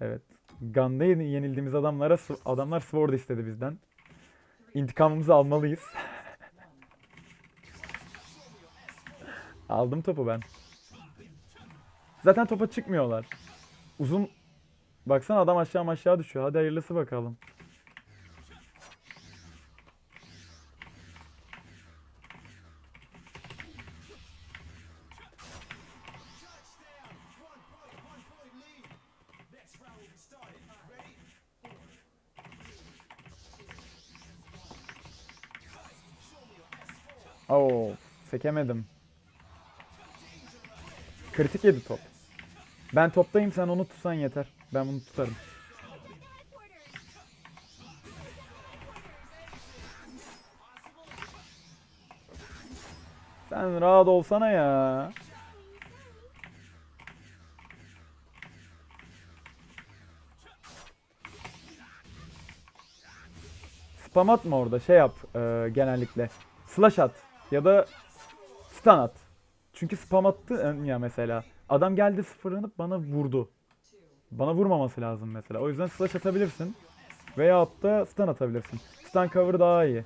Evet. Gun'da yeni- yenildiğimiz adamlara adamlar Sword istedi bizden. İntikamımızı almalıyız. Aldım topu ben. Zaten topa çıkmıyorlar. Uzun Baksana adam aşağı aşağı düşüyor. Hadi hayırlısı bakalım. Oo, sekemedim. Kritik yedi top. Ben toptayım sen onu tutsan yeter. Ben bunu tutarım. Sen rahat olsana ya. Spam atma orada şey yap e, genellikle. Slash at ya da stun at. Çünkü spam attı ya mesela. Adam geldi sıfırlanıp bana vurdu. Bana vurmaması lazım mesela. O yüzden slash atabilirsin. Veyahut da stun atabilirsin. Stun cover daha iyi.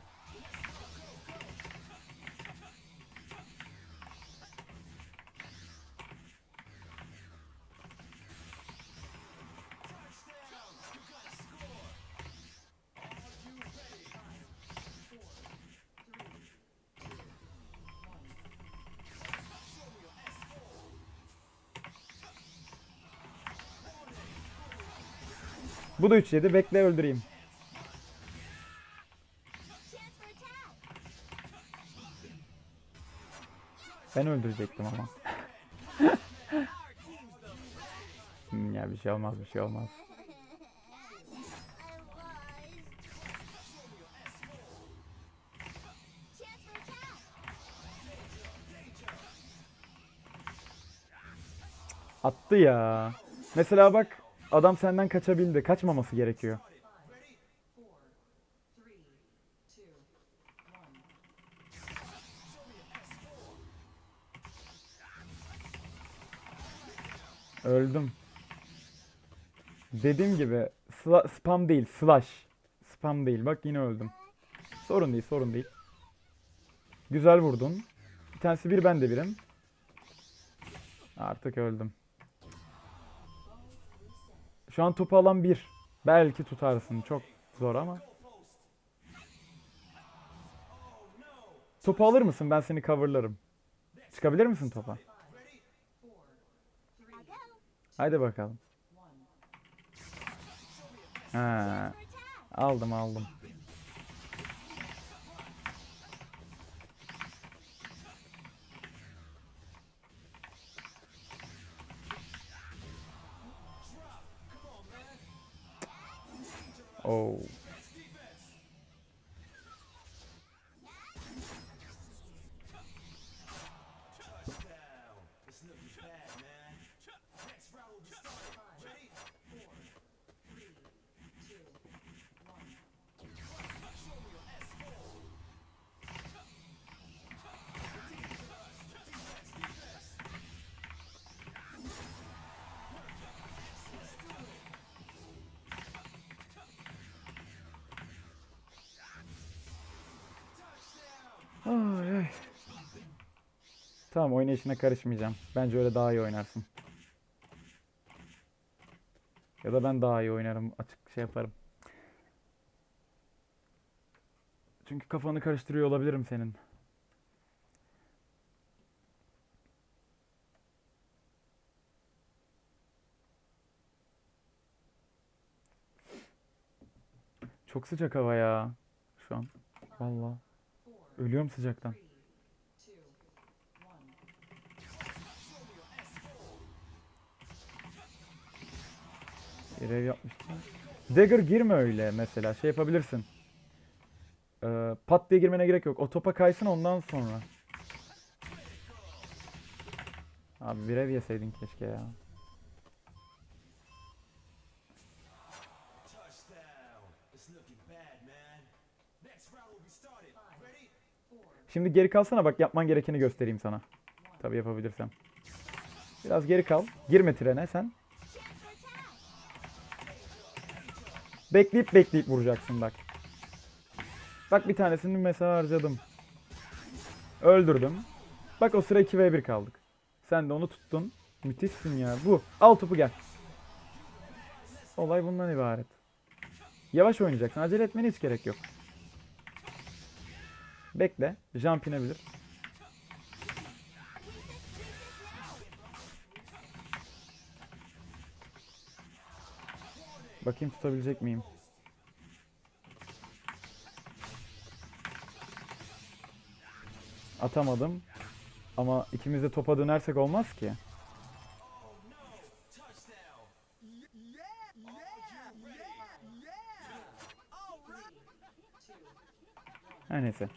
Bu da 3 yedi. Bekle öldüreyim. Ben öldürecektim ama. Hmm, ya bir şey olmaz bir şey olmaz. Attı ya. Mesela bak adam senden kaçabildi. Kaçmaması gerekiyor. Öldüm. Dediğim gibi spam değil slash. Spam değil bak yine öldüm. Sorun değil sorun değil. Güzel vurdun. Bir tanesi bir ben de birim. Artık öldüm. Şu an topu alan bir. Belki tutarsın. Çok zor ama. Topu alır mısın? Ben seni coverlarım. Çıkabilir misin topa? Haydi bakalım. Ha, aldım aldım. Oh. Ay, ay. Tamam oynayışına karışmayacağım. Bence öyle daha iyi oynarsın. Ya da ben daha iyi oynarım. Açık şey yaparım. Çünkü kafanı karıştırıyor olabilirim senin. Çok sıcak hava ya. Şu an. Vallahi. Ölüyorum sıcaktan. Görev yapmıştım. Dagger girme öyle mesela. Şey yapabilirsin. Ee, pat diye girmene gerek yok. O topa kaysın ondan sonra. Abi bir ev yeseydin keşke ya. Şimdi geri kalsana bak yapman gerekeni göstereyim sana. Tabii yapabilirsem. Biraz geri kal. Girme trene sen. Bekleyip bekleyip vuracaksın bak. Bak bir tanesini mesela harcadım. Öldürdüm. Bak o sıra 2v1 kaldık. Sen de onu tuttun. Müthişsin ya. Bu. Al topu gel. Olay bundan ibaret. Yavaş oynayacaksın. Acele etmene hiç gerek yok. Bekle. Jump inebilir. Bakayım tutabilecek miyim? Atamadım. Ama ikimiz de topa dönersek olmaz ki. Her neyse.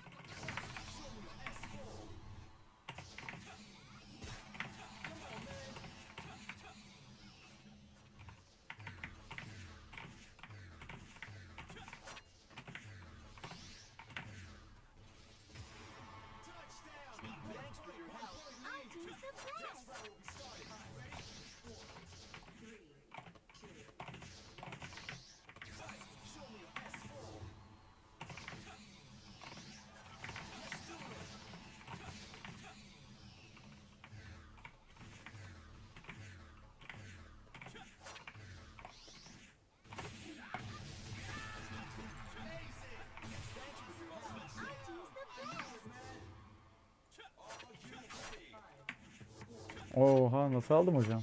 Oha nasıl aldım hocam?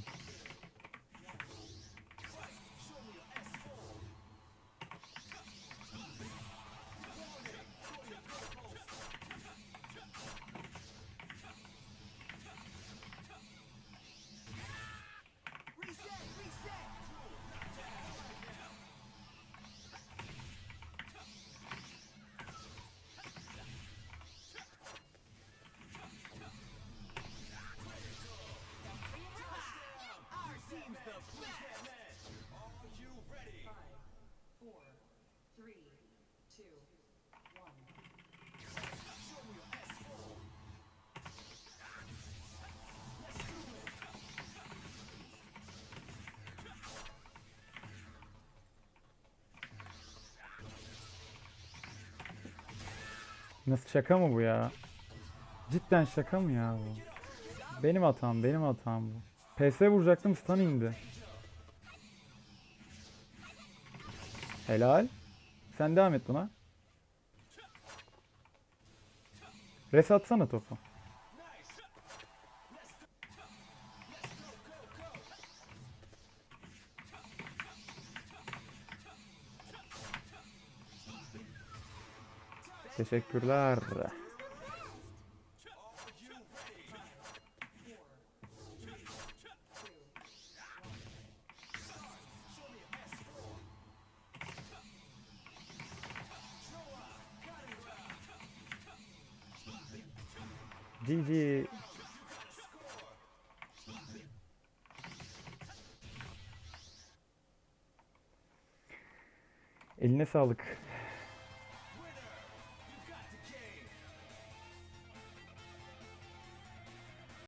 Nasıl şaka mı bu ya? Cidden şaka mı ya bu? Benim hatam, benim hatam bu. PS vuracaktım stun indi. Helal. Sen devam et buna. Res atsana topu. Teşekkürler. GG. Eline sağlık.